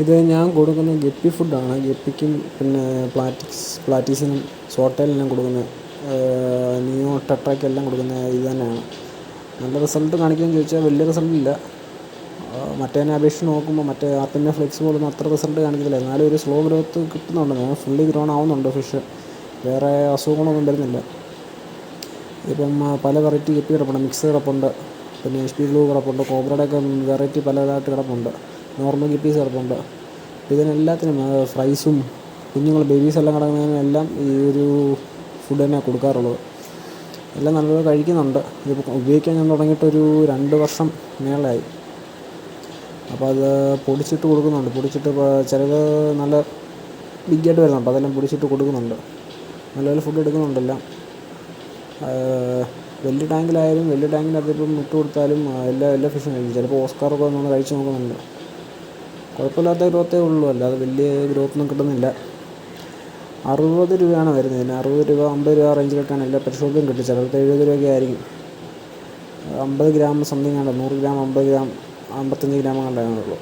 ഇത് ഞാൻ കൊടുക്കുന്ന ഗപ്പി ഫുഡാണ്. ഗപ്പിക്കും പിന്നെ പ്ലാറ്റിക്സ് പ്ലാറ്റീസിനും സോട്ടയിലെല്ലാം കൊടുക്കുന്ന നിയോ ടെട്രയ്ക്കെല്ലാം കൊടുക്കുന്ന ഇത് തന്നെയാണ്. നല്ല റിസൾട്ട് കാണിക്കുമെന്ന് ചോദിച്ചാൽ വലിയ റിസൾട്ടില്ല. മറ്റേതിനെ അപേക്ഷിച്ച് നോക്കുമ്പോൾ മറ്റേ ആർട്ടിമിയ ഫ്ലെക്സ് പോലൊന്നും അത്ര റിസൾട്ട് കാണിക്കില്ല എന്നാലും ഒരു സ്ലോ ഗ്രോത്ത് കിട്ടുന്നുണ്ട്. ഞാൻ ഫുള്ളി ഗ്രോൺ ആവുന്നുണ്ട് ഫിഷ്. വേറെ അസുഖങ്ങളൊന്നും വരുന്നില്ല. ഇപ്പം പല വെറൈറ്റി ഗപ്പി കിടപ്പുണ്ട്. മിക്സ് കിടപ്പുണ്ട്. പിന്നെ എച്ച് പി ഗ്ലൂ കിടപ്പുണ്ട്. കോബ്രയുടെയൊക്കെ വെറൈറ്റി പലതായിട്ട് കിടപ്പുണ്ട്. നോർമൽ ഗപ്പീസ് കിടപ്പുണ്ട് ഇതിനെല്ലാത്തിനും ഫ്രൈസും കുഞ്ഞുങ്ങൾ ബേബീസ് എല്ലാം കിടക്കുന്നതിനും എല്ലാം ഈ ഒരു ഫുഡ് തന്നെ കൊടുക്കാറുള്ളത്. എല്ലാം നല്ലപോലെ കഴിക്കുന്നുണ്ട്. ഇതിപ്പോൾ ഉപയോഗിക്കാൻ ഞാൻ തുടങ്ങിയിട്ടൊരു രണ്ട് വർഷം മേളയായി. അപ്പോൾ അത് പൊടിച്ചിട്ട് കൊടുക്കുന്നുണ്ട്. പൊടിച്ചിട്ട് ചിലത് നല്ല ബിഗ്ഗായിട്ട് വരുന്നുണ്ട്. അതെല്ലാം പൊടിച്ചിട്ട് കൊടുക്കുന്നുണ്ട്. നല്ലപോലെ ഫുഡ് എടുക്കുന്നുണ്ടെല്ലാം വലിയ ടാങ്കിലായാലും വലിയ ടാങ്കിനകത്തിപ്പം മുട്ട് കൊടുത്താലും എല്ലാ എല്ലാ ഫിഷും കഴിക്കും. ചിലപ്പോൾ ഓസ്കാറൊക്കെ നമ്മൾ കഴിച്ച് നോക്കുന്നുണ്ട്. കുഴപ്പമില്ലാത്ത ഗ്രോത്തേ ഉള്ളൂ. അല്ലാതെ വലിയ ഗ്രോത്തൊന്നും കിട്ടുന്നില്ല. അറുപത് രൂപയാണ് വരുന്നത്. ഇതിന് അറുപത് രൂപ അമ്പത് രൂപ റേഞ്ചിലൊക്കെയാണ് എല്ലാ പെറ്റ് ഷോപ്പിലും ചിലപ്പോൾ എഴുപത് രൂപയൊക്കെ ആയിരിക്കും. അമ്പത് ഗ്രാം സംതിങ് ആണ്. നൂറ് ഗ്രാം അമ്പത് ഗ്രാം അമ്പത്തഞ്ച് ഗ്രാം കണ്ടാണുള്ളൂ